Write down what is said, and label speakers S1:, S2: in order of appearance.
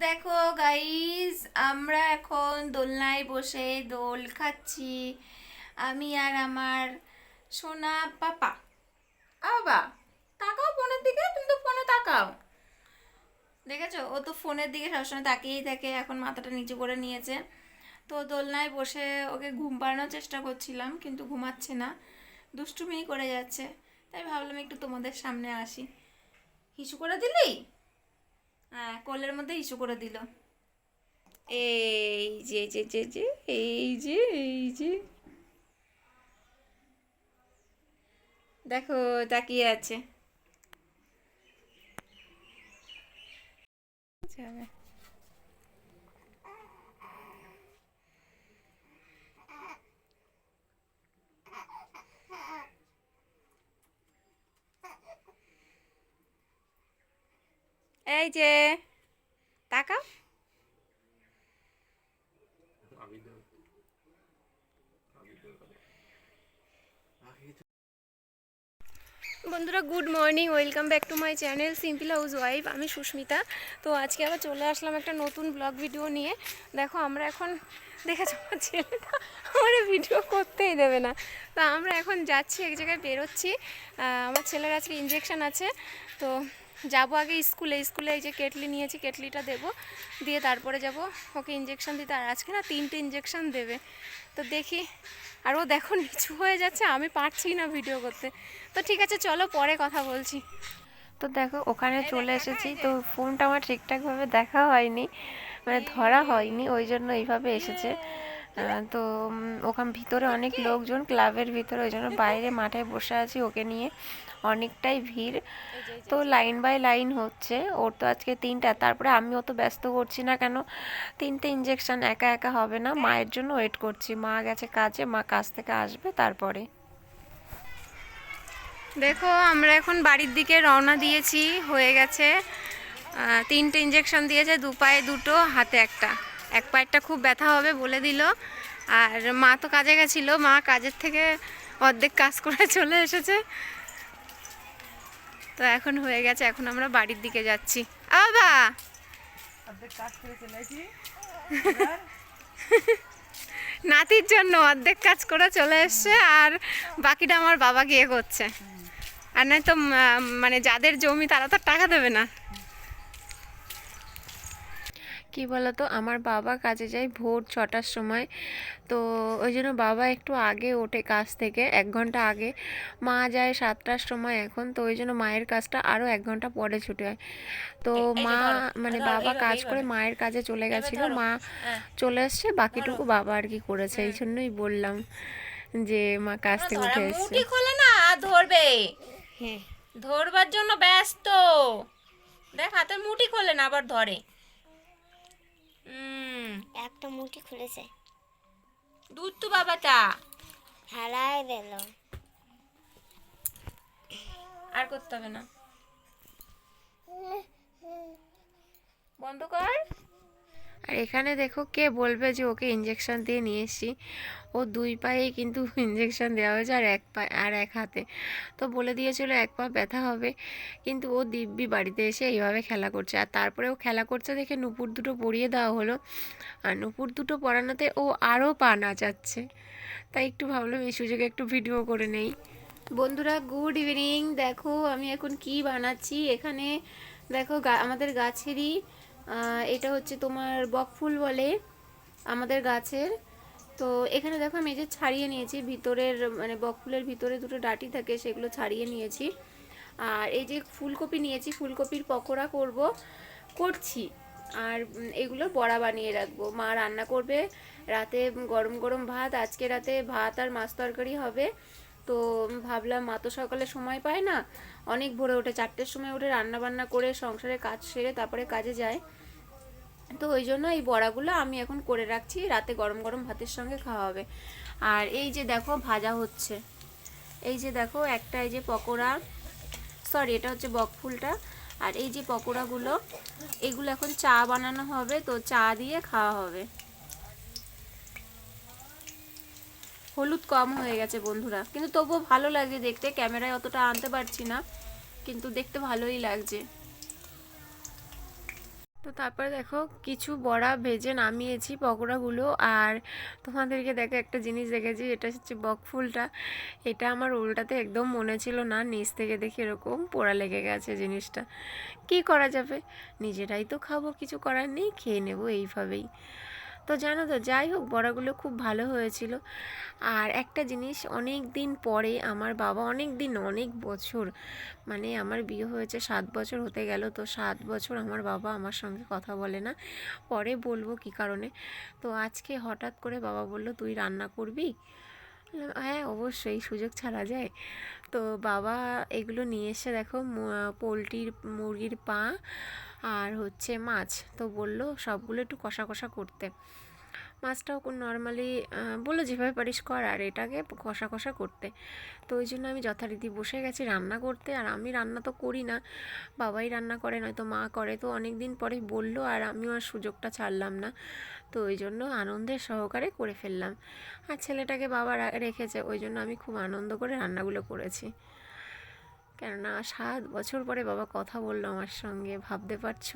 S1: দেখো গাইস আমরা এখন দোলনায় বসে দোল খাচ্ছি। আমি আর আমার সোনা পাপা। আ বাবা তাকাও ফোনের দিকে তুমি তো ফোনে তাকাও। দেখেছ? ও তো ফোনের দিকে সবসময় তাকিয়েই থাকে এখন মাথাটা নিচু করে নিয়েছে। তো দোলনায় বসে ওকে ঘুম পাড়ানোর চেষ্টা করছিলাম কিন্তু ঘুমাচ্ছে না। দুষ্টুমি করে যাচ্ছে। তাই ভাবলাম একটু তোমাদের সামনে আসি। হিসু করে দিলি? হ্যাঁ কোলের মধ্যে ইস্যু করে দিল। এই যে যে যে যে, এই যে এই যে। দেখো, তাকিয়ে আছে। যাবে। এই যে, তাকাও। বন্ধুরা good morning welcome back to my channel simple housewife আমি সুস্মিতা। তো আজকে আবার চলে আসলাম একটা নতুন ব্লগ ভিডিও নিয়ে। দেখো, আমরা এখন, দেখেছ আমার ছেলেটা? আমার ভিডিও করতেই দেবে না। তো আমরা এখন যাচ্ছি, এক জায়গায় বেরোচ্ছি। আমার ছেলের আজকে ইঞ্জেকশন আছে। তো যাব আগে স্কুলে স্কুলে এই যে কেটলি নিয়েছি কেটলিটা দেবো। দিয়ে তারপরে যাব ওকে ইঞ্জেকশন দিতে। আর আজকে না তিনটে ইঞ্জেকশন দেবে। তো দেখি আর ও দেখো নিচু হয়ে যাচ্ছে আমি পারছি না ভিডিও করতে। তো ঠিক আছে চলো পরে কথা বলছি। তো দেখো ওখানে চলে এসেছি। তো ফোনটা আমার ঠিকঠাকভাবে দেখা হয়নি মানে ধরা হয়নি ওই জন্য এইভাবে এসেছে। তো ওখান ভিতরে অনেক লোকজন ক্লাবের ভিতরে, ওই জন্য বাইরে মাঠে বসে আছি ওকে নিয়ে। অনেকটাই ভিড়। তো লাইন বাই লাইন হচ্ছে। ওর তো আজকে তিনটা, তারপরে আমি অত ব্যস্ত করছি না কেন? তিনটে ইঞ্জেকশন একা একা হবে না। মায়ের জন্য ওয়েট করছি। মা গেছে কাজে, মা কাজ থেকে আসবে তারপরে। দেখো, আমরা এখন বাড়ির দিকে রওনা দিয়েছি। হয়ে গেছে তিনটে ইঞ্জেকশন দিয়েছে, দু পায়ে দুটো, হাতে একটা। এক পায়েরটা খুব ব্যথা হবে বলে দিল। আর মা তো কাজে গেছিল মা কাজের থেকে অর্ধেক কাজ করে চলে এসেছে। তো এখন হয়ে গেছে এখন আমরা বাড়ির দিকে যাচ্ছি। আবা নাতির জন্য অর্ধেক কাজ করে চলে এসছে আর বাকিটা আমার বাবা গিয়ে করছে। আর নয় তো মানে যাদের জমি তারা তো টাকা দেবে না। কি বলতো? আমার বাবা কাজে যায় ভোর ছটার সময়। তো ওই জন্য বাবা একটু আগে ওঠে কাজ থেকে এক ঘণ্টা আগে। মা যায় সাতটার সময় এখন তো ওই জন্য মায়ের কাজটা আরও এক ঘণ্টা পরে ছুটে হয়। তো মা মানে বাবা কাজ করে মায়ের কাজে চলে গেছিল মা চলে এসছে বাকিটুকু বাবা আর কি করেছে এই জন্যই বললাম যে মা কাজ থেকে উঠে এসছে।
S2: খোলে না আর ধরবে।
S1: হ্যাঁ।
S2: ধরবার জন্য ব্যস্ত। দেখ হাতের মুটি খোলে না আবার ধরে।
S3: একটা মুঠি খুলেছে।
S2: দুধ তো বাবাটা।
S3: হারাই দিল
S2: আর করতে হবে না। বন্ধ কর।
S1: আর এখানে দেখো কে বলবে যে ওকে ইঞ্জেকশন দিয়ে নিয়ে এসেছি। ও দুই পায়েই কিন্তু ইঞ্জেকশন দেওয়া হয়েছে আর এক পা আর এক হাতে। তো বলে দিয়েছিল এক পা ব্যথা হবে, কিন্তু ও দিব্যি বাড়িতে এসে এইভাবে খেলা করছে। আর তারপরে ও খেলা করছে দেখে নুপুর দুটো পরিয়ে দেওয়া হলো। আর নুপুর দুটো পরানোতে ও আরও পা নাচাচ্ছে। তাই একটু ভাবলাম এই সুযোগে একটু ভিডিও করে নেই। বন্ধুরা গুড ইভিনিং দেখো আমি এখন কি বানাচ্ছি। এখানে দেখো আমাদের গাছেরই এটা হচ্ছে তোমার বকফুল বলে আমাদের গাছের। তো এখানে দেখো আমি যে ছাড়িয়ে নিয়েছি, ভিতরের মানে বকফুলের ভিতরে দুটো ডাটি থাকে, সেগুলো ছাড়িয়ে নিয়েছি। আর এই যে ফুলকপি নিয়েছি, ফুলকপির পকোড়া করব, করছি। আর এগুলো বড়া বানিয়ে রাখব। মা রান্না করবে, রাতে গরম গরম ভাত, আজকে রাতে ভাত আর মাছ তরকারি হবে। তো ভাবলাম, মা তো সকালে সময় পায় না। অনেক ভোরে ওঠে, চারটের সময় উঠে রান্না বান্না করে সংসারে কাজ সেরে তারপরে কাজে যায়। তো ওই জন্য এই বড়াগুলো আমি এখন করে রাখছি, রাতে গরম গরম ভাতের সঙ্গে খাওয়া হবে। আর এই যে দেখো, ভাজা হচ্ছে। এই যে দেখো, একটা এই যে পকোড়া, সরি, এটা হচ্ছে বকফুলটা আর এই যে পকোড়াগুলো, এগুলো এখন চা বানানো হবে, তো চা দিয়ে খাওয়া হবে। হলুদ কম হয়ে গেছে বন্ধুরা। কিন্তু তবুও ভালো লাগছে দেখতে, ক্যামেরায় অতটা আনতে পারছি না, কিন্তু দেখতে ভালোই লাগছে।
S4: তো তারপরে দেখো, কিছু বড়া ভেজে নামিয়েছি পকোড়াগুলো, আর তোমাদেরকে দেখো একটা জিনিস দেখেছি, এটা হচ্ছে বকফুলটা এটা আমার উল্টাতে একদম মনে ছিল না, নিচ থেকে দেখে এরকম পোড়া লেগে গেছে জিনিসটা। কি করা যাবে? নিজেরাই তো খাব, কিছু করার নেই, খেয়ে নেব এইভাবেই। তো জানো তো, যাই হোক, বড়াগুলো খুব ভালো হয়েছিল। আর একটা জিনিস, অনেক দিন পরে আমার বাবা, অনেক দিন, অনেক বছর মানে আমার বিয়ে হয়েছে সাত বছর হতে গেল, তো সাত বছর আমার বাবা আমার সঙ্গে কথা বলে না। পরে বলব কি কারণে? তো আজকে হঠাৎ করে বাবা বলল, তুই রান্না করবি? হ্যাঁ অবশ্যই সুযোগ ছাড়া যায়। তো বাবা এগুলো নিয়ে এসে দেখো পোলট্রির, মুরগির পা আর হচ্ছে মাছ। তো বলল সবগুলো একটু কষা কষা করতে। মাছটাও নর্মালি বলল যেভাবে পারিস কর, আর এটাকে কষা কষা করতে। তো ওই জন্য আমি যথারীতি বসে গেছি রান্না করতে, আর আমি রান্না তো করি না। বাবাই রান্না করে, নয়তো মা করে। তো অনেক দিন পরে বলল, আর আমিও আর সুযোগটা ছাড়লাম না। তো ওই জন্য আনন্দের সহকারে করে ফেললাম। আর ছেলেটাকে বাবা রেখেছে, ওই জন্য আমি খুব আনন্দ করে রান্নাগুলো করেছি। কেননা সাত বছর পরে বাবা কথা বলল আমার সঙ্গে, ভাবতে পারছ?